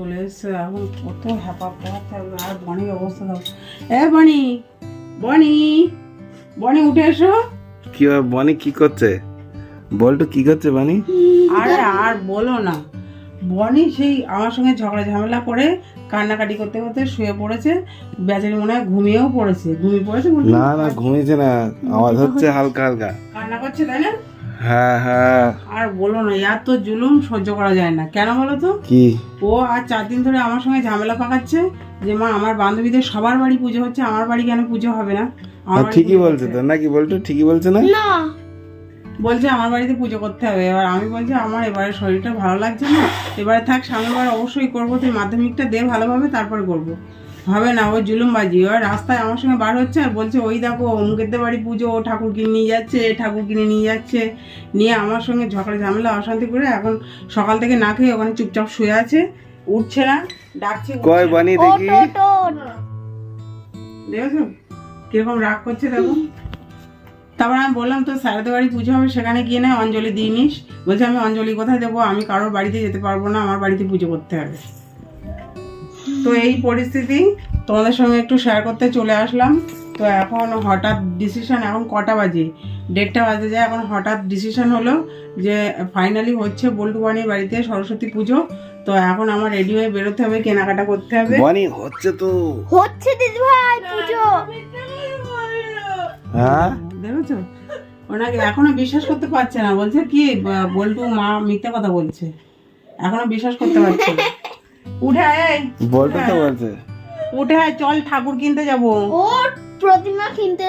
চলে এসছে। এখন কত হ্যাপা আর বনির অবস্থা দাও এ বনি বনি বনি উঠে এসো। কি বনি কি করছে? বলটু কি করছে বনি? আরে আর বলো না বনি সেই আমার সঙ্গে ঝগড়া ঝামেলা করে কান্নাকাটি করতে করতে শুয়ে পড়েছে বেচারি মনে হয় ঘুমিয়েও পড়েছে। ঘুমিয়ে পড়েছে না না ঘুমিয়েছে না আওয়াজ হচ্ছে হালকা হালকা। কান্না করছে তাই না? হ্যাঁ হ্যাঁ। আর বলো না এত জুলুম সহ্য করা যায় না। কেন বলো তো? কি? ও আর চার দিন ধরে আমার সঙ্গে ঝামেলা পাকাচ্ছে যে মা আমার বান্ধবীদের সবার বাড়ি পুজো হচ্ছে আমার বাড়ি কেন পুজো হবে না? ঠিকই বলছে তো নাকি বলটু ঠিকই বলছে না? না। বলছে আমার বাড়িতে পুজো করতে হবে। এবার আমি বলছি আমার এবারে শরীরটা ভালো লাগছে না। এবারে থাক সামনেবার অবশ্যই করব তুই মাধ্যমিকটা দে ভালোভাবে তারপর করব। হবে না ও জুলুমবাজি এবার রাস্তায় আমার সঙ্গে বার হচ্ছে আর বলছে ওই দেখো অমুকের বাড়ি পুজো ও ঠাকুর কিনে নিয়ে যাচ্ছে এ ঠাকুর কিনে নিয়ে যাচ্ছে। নিয়ে আমার সঙ্গে ঝগড়া ঝামেলা অশান্তি করে এখন সকাল থেকে না খেয়ে ওখানে চুপচাপ শুয়ে আছে উঠছে না ডাকছে কয়। বনি দেখি? দেখেছ? কীরকম রাগ করছে দেখো। তারপর আমি বললাম তো স্যারদের বাড়ি পুজো হবে সেখানে গিয়ে না অঞ্জলি দিয়ে নিস। বলছে আমি অঞ্জলি কোথায় দেবো? আমি কারোর বাড়িতে যেতে পারব না আমার বাড়িতে পুজো করতে হবে। তো এই পরিস্থিতি তোমাদের সঙ্গে একটু শেয়ার করতে চলে আসলাম। তো এখন হঠাৎ ডিসিশন এখন কটা বাজে? দেড়টা বাজে যায় এখন হঠাৎ ডিসিশন হলো যে ফাইনালি হচ্ছে বল্টু বানির বাড়িতে সরস্বতী পুজো। তো এখন আমার রেডি হয়ে বেরোতে হবে কেনাকাটা করতে হবে। বনি হচ্ছে তো। হচ্ছে দিদি ভাই পুজো। হ্যাঁ? দেখেছ? ওনাকে এখনও বিশ্বাস করতে পারছে না। বলছে কি বল্টু মা মিথ্যা কথা বলছে। এখনও বিশ্বাস করতে পারছে না। উঠে আয় তো বলছে। উঠে চল ঠাকুর কিনতে যাব। ও প্রতিমা কিনতে।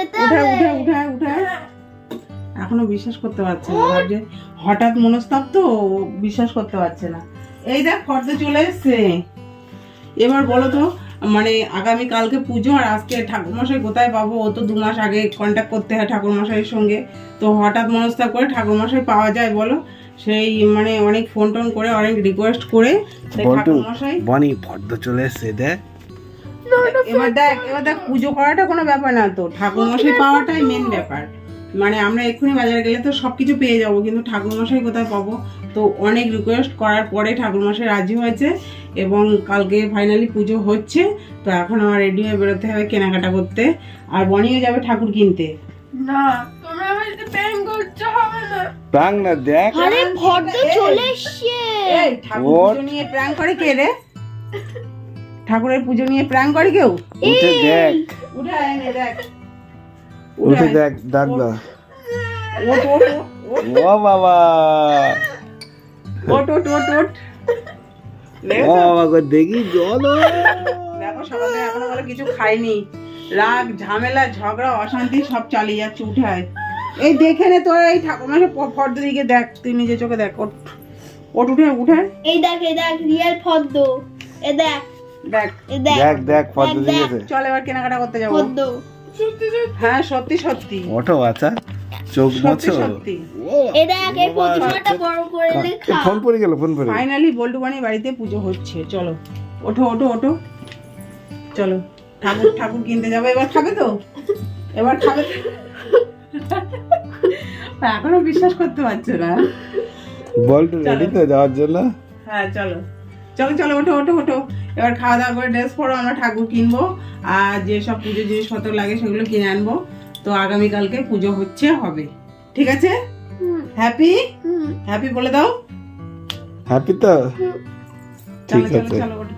এখনও বিশ্বাস করতে পারছে না ভাবছে হঠাৎ মনস্তাপ তো বিশ্বাস করতে পারছে না। এই দেখ ফর্দ চলে এসছে। এবার বলো তো মানে আগামী কালকে পুজো আর আজকে ঠাকুরমশাই কোথায় পাবো? ও তো দু মাস আগে কন্ট্যাক্ট করতে হয় ঠাকুরমশাইয়ের সঙ্গে। তো হঠাৎ মনস্তাপ করে ঠাকুরমশাই পাওয়া যায় বলো। সেই মানে অনেক ফোন টোন করে অনেক রিকোয়েস্ট করে। সেই ঠাকুরমশাই। বনি ফর্দ চলে এসছে দেখ এবার দেখ এবার দেখ পুজো করাটা কোনো ব্যাপার না তো। ঠাকুরমশাই পাওয়াটাই মেন ব্যাপার। মানে আমরা এক্ষুনি বাজারে গেলে তো সব কিছু পেয়ে যাব কিন্তু ঠাকুরমশাই কোথায় পাবো? তো অনেক রিকোয়েস্ট করার পরে ঠাকুরমশাই রাজি হয়েছে এবং কালকে ফাইনালি পুজো হচ্ছে। তো এখন আমার রেডি হয়ে বেরোতে হবে কেনাকাটা করতে। আর বনিও যাবে ঠাকুর কিনতে। না না। প্রাং না দেখ। আরে চলে এসছে। এই ঠাকুর পুজো নিয়ে করে কে রে? ঠাকুরের পুজো নিয়ে করে কেউ? উঠে দেখ। উঠে আয় নে, দেখ। উঠে দেখ ওট ওট ও বাবা। ওট ওট ওট ওট ও বাবা গো দেখি জল দেখো সকালে এখনও কিছু খাইনি। রাগ ঝামেলা ঝগড়া অশান্তি সব চালিয়ে যাচ্ছে উঠে আয়। এই দেখে নে তোর এই ঠাকুরমাকে ফর্দ দিকে দেখ তুই নিজে চোখে দেখ ওঠ। ওঠ উঠে উঠে। এই দেখ এই দেখ রিয়েল ফর্দ। এ দেখ। দেখ। দেখ। দেখ দেখ ফর্দ দিয়েছে চল এবার কেনাকাটা করতে যাব। হ্যাঁ সত্যি সত্যি। ওঠো বাচ্চা চোখ মোছো। এ দেখ এই প্রতিমাটা বড় করে ফোন পড়ে গেল ফোন পড়ে ফাইনালি বল্টু বাড়িতে পুজো হচ্ছে। চলো। ওঠো ওঠো ওঠো। চলো। ঠাকুর ঠাকুর কিনতে যাব। এবার খাবে তো? এবার খাবে? এখনও বিশ্বাস করতে পারছে না। বলটু রেডি তো যাওয়ার জন্য? হ্যাঁ চলো। চলো চলো ওঠো ওঠো ওঠো। এবার খাওয়া দাওয়া করে ড্রেস পরো আমরা ঠাকুর কিনবো আর যেসব পুজো জিনিসপত্র লাগে সেগুলো কিনে আনব। তো আগামীকালকে পুজো হচ্ছে হবে। ঠিক আছে? হ্যাপি হ্যাপি বলে দাও। হ্যাপি তো? চলো ঠিক চলো চলো ওঠো।